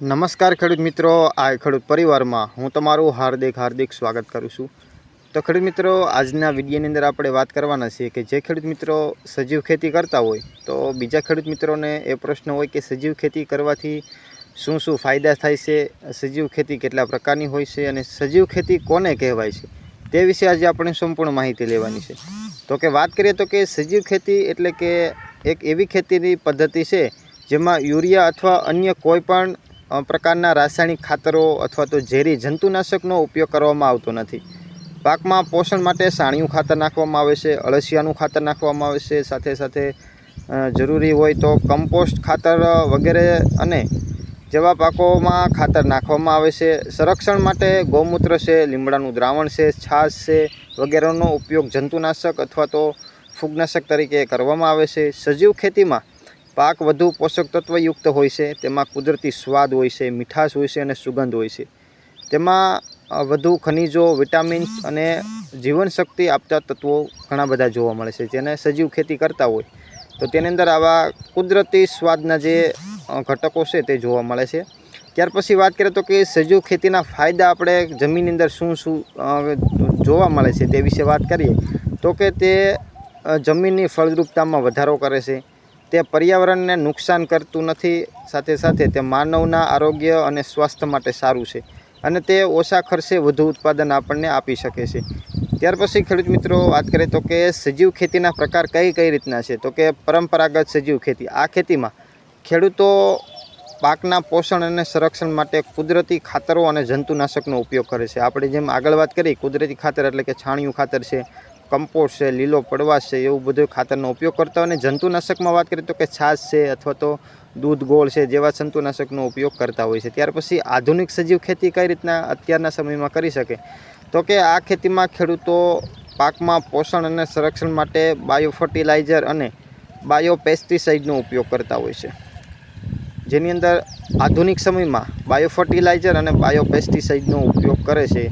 નમસ્કાર ખેડૂત મિત્રો આ ખેડૂત પરિવારમાં હું તમારું હાર્દિક હાર્દિક સ્વાગત કરું છું. તો ખેડૂત મિત્રો આજના વિડીયોની અંદર આપણે વાત કરવાના છીએ કે જે ખેડૂત મિત્રો સજીવ ખેતી કરતા હોય તો બીજા ખેડૂત મિત્રોને એ પ્રશ્ન હોય કે સજીવ ખેતી કરવાથી શું શું ફાયદા થાય છે સજીવ ખેતી કેટલા પ્રકારની હોય છે અને સજીવ ખેતી કોને કહેવાય છે તે વિશે આજે આપણે સંપૂર્ણ માહિતી લેવાની છે. તો કે વાત કરીએ તો કે સજીવ ખેતી એટલે કે એક એવી ખેતીની પદ્ધતિ છે જેમાં યુરિયા અથવા અન્ય કોઈ પણ અ, પ્રકારના રાસાયણિક ખાતરો અથવા તો ઝેરી જંતુનાશકનો ઉપયોગ કરવામાં આવતો નથી. પાકમાં પોષણ માટે સાણિયું ખાતર નાખવામાં આવે છે, અળસિયાનું ખાતર નાખવામાં આવે છે, સાથે સાથે જરૂરી હોય તો કમ્પોસ્ટ ખાતર વગેરે અને જેવા પાકોમાં ખાતર નાખવામાં આવે છે. સંરક્ષણ માટે ગૌમૂત્ર છે, લીમડાનું દ્રાવણ છે, છાશ છે વગેરેનો ઉપયોગ જંતુનાશક અથવા તો ફૂગનાશક તરીકે કરવામાં આવે છે. સજીવ ખેતીમાં પાક વધુ પોષક તત્વયુક્ત હોય છે, તેમાં કુદરતી સ્વાદ હોય છે, મીઠાશ હોય છે અને સુગંધ હોય છે. તેમાં વધુ ખનિજો, વિટામિન્સ અને જીવનશક્તિ આપતા તત્વો ઘણા બધા જોવા મળે છે. જેને સજીવ ખેતી કરતા હોય, તો તેની અંદર આવા કુદરતી સ્વાદના જે ઘટકો છે તે જોવા મળે છે. ત્યાર પછી વાત કરીએ તો કે સજીવ ખેતીના ફાયદા આપણે જમીનની અંદર શું શું જોવા મળે છે તે વિશે વાત કરીએ, તો કે તે જમીનની ફળદ્રુપતામાં વધારો કરે છે તે પર્યાવરણને નુકસાન કરતું નથી. સાથે સાથે તે માનવના આરોગ્ય અને સ્વાસ્થ્ય માટે સારું છે અને તે ઓછા ખર્ચે વધુ ઉત્પાદન આપણને આપી શકે છે. ત્યાર પછી ખેડૂત મિત્રો, વાત કરીએ તો કે સજીવ ખેતીના પ્રકાર કઈ કઈ રીતના છે? તો કે પરંપરાગત સજીવ ખેતી. આ ખેતીમાં ખેડૂતો પાકના પોષણ અને સંરક્ષણ માટે કુદરતી ખાતરો અને જંતુનાશકનો ઉપયોગ કરે છે. આપણે જેમ આગળ વાત કરી, કુદરતી ખાતર એટલે કે છાણિયું ખાતર છે કમ્પોસ્ટ છે, લીલો પડવાશ છે, એવું બધું ખાતરનો ઉપયોગ કરતા હોય અને જંતુનાશકમાં વાત કરીએ તો કે છાશ છે અથવા તો દૂધ ગોળ છે જેવા જંતુનાશકનો ઉપયોગ કરતા હોય છે. ત્યાર પછી આધુનિક સજીવ ખેતી કઈ રીતના અત્યારના સમયમાં કરી શકે? તો કે આ ખેતીમાં ખેડૂતો પાકમાં પોષણ અને સંરક્ષણ માટે બાયો ફર્ટિલાઇઝર અને બાયો પેસ્ટિસાઇડનો ઉપયોગ કરતા હોય છે. જેની અંદર આધુનિક સમયમાં બાયો ફર્ટિલાઇઝર અને બાયો પેસ્ટિસાઇડનો ઉપયોગ કરે છે.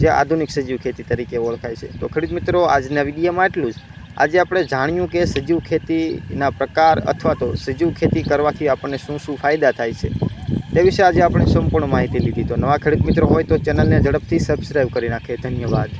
જે આધુનિક સજીવ ખેતી તરીકે ઓળખાય છે. તો ખેડૂત મિત્રો, આજના વિડીયોમાં એટલું જ. આજે આપણે જાણ્યું કે સજીવ ખેતીના પ્રકાર અથવા તો સજીવ ખેતી કરવાથી આપણને શું શું ફાયદા થાય છે. તે વિશે આજે આપણે સંપૂર્ણ માહિતી લીધી. તો નવા ખેડૂત મિત્રો હોય તો ચેનલને ઝડપથી સબસ્ક્રાઈબ કરી નાખે. ધન્યવાદ.